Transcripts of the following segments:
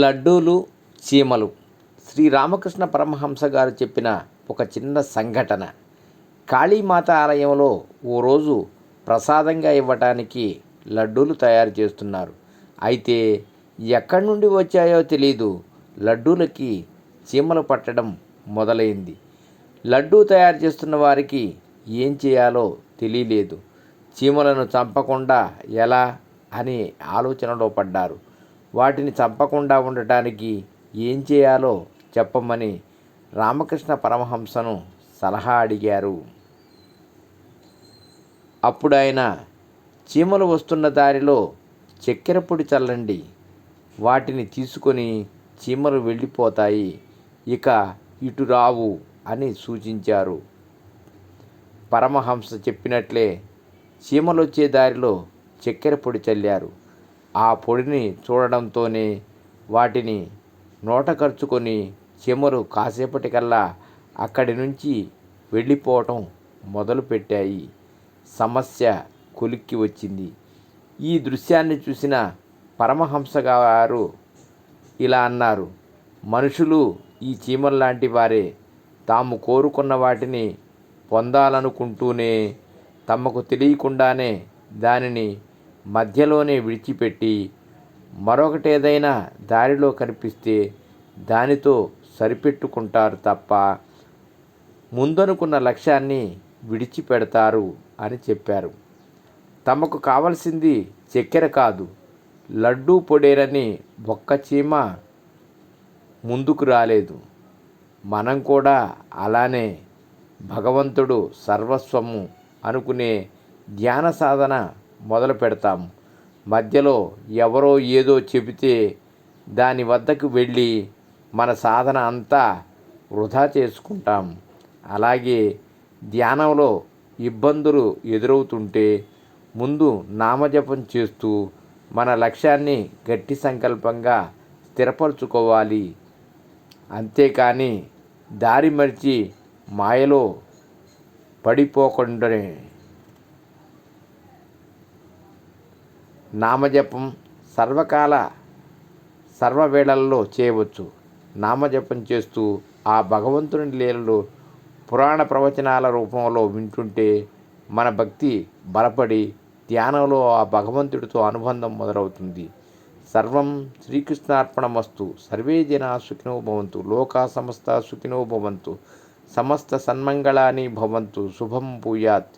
లడ్డూలు చీమలు. శ్రీరామకృష్ణ పరమహంస గారు చెప్పిన ఒక చిన్న సంఘటన. కాళీమాత ఆలయంలో ఓ రోజు ప్రసాదంగా ఇవ్వటానికి లడ్డూలు తయారు చేస్తున్నారు. అయితే ఎక్కడి నుండి వచ్చాయో తెలియదు లడ్డూలకి చీమలు పట్టడం మొదలైంది. లడ్డూ తయారు చేస్తున్న వారికి ఏం చేయాలో తెలియలేదు. చీమలను చంపకుండా ఎలా అని ఆలోచనలో పడ్డారు. వాటిని చంపకుండా ఉండటానికి ఏం చేయాలో చెప్పమని రామకృష్ణ పరమహంసను సలహా అడిగారు. అప్పుడు ఆయన చీమలు వస్తున్న దారిలో చక్కెర పొడి చల్లండి. వాటిని తీసుకొని చీమలు వెళ్ళిపోతాయి. ఇక ఇటు రావు అని సూచించారు. పరమహంస చెప్పినట్లే చీమలు వచ్చే దారిలో చక్కెర పొడి చల్లారు. ఆ పొడిని చూడడంతోనే వాటిని నోట ఖర్చుకొని చీమలు కాసేపటికల్లా అక్కడి నుంచి వెళ్ళిపోవటం మొదలుపెట్టాయి. సమస్య కొలిక్కి వచ్చింది. ఈ దృశ్యాన్ని చూసిన పరమహంస గారు ఇలా అన్నారు మనుషులు ఈ చీమల్లాంటి వారే. తాము కోరుకున్న వాటిని పొందాలనుకుంటూనే తమకు తెలియకుండానే దానిని మధ్యలోనే విడిచిపెట్టి మరొకటేదైనా దారిలో కనిపిస్తే దానితో సరిపెట్టుకుంటారు తప్ప ముందనుకున్న లక్ష్యాన్ని విడిచిపెడతారు అని చెప్పారు. తమకు కావలసింది చక్కెర కాదు లడ్డూ పొడేరని ఒక్క చీమ ముందుకు రాలేదు. మనం కూడా అలానే భగవంతుడు సర్వస్వము అనుకునే ధ్యాన సాధన మొదలు పెడతాం మధ్యలో ఎవరో ఏదో చెబితే దాని వద్దకు వెళ్ళి మన సాధన అంతా వృధా చేసుకుంటాం. అలాగే ధ్యానంలో ఇబ్బందులు ఎదురవుతుంటే ముందు నామజపం చేస్తూ మన లక్ష్యాన్ని గట్టి సంకల్పంగా స్థిరపరచుకోవాలి. అంతేకాని దారి మరిచి మాయలో పడిపోకుండానే నామజపం సర్వకాల సర్వవేళల్లో చేయవచ్చు. నామజపం చేస్తూ ఆ భగవంతుని లీలలు పురాణ ప్రవచనాల రూపంలో వింటుంటే మన భక్తి బలపడి ధ్యానంలో ఆ భగవంతుడితో అనుబంధం మొదలవుతుంది. సర్వం శ్రీకృష్ణార్పణమస్తు. సర్వే జనా సుఖినో భవంతు. లోకా సమస్త సుఖినో భవంతు. సమస్త సన్మంగళాని భవంతు. శుభం భూయాత్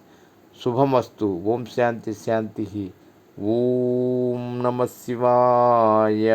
శుభమస్తు. ఓం శాంతి శాంతి. ఓం నమ శివాయ.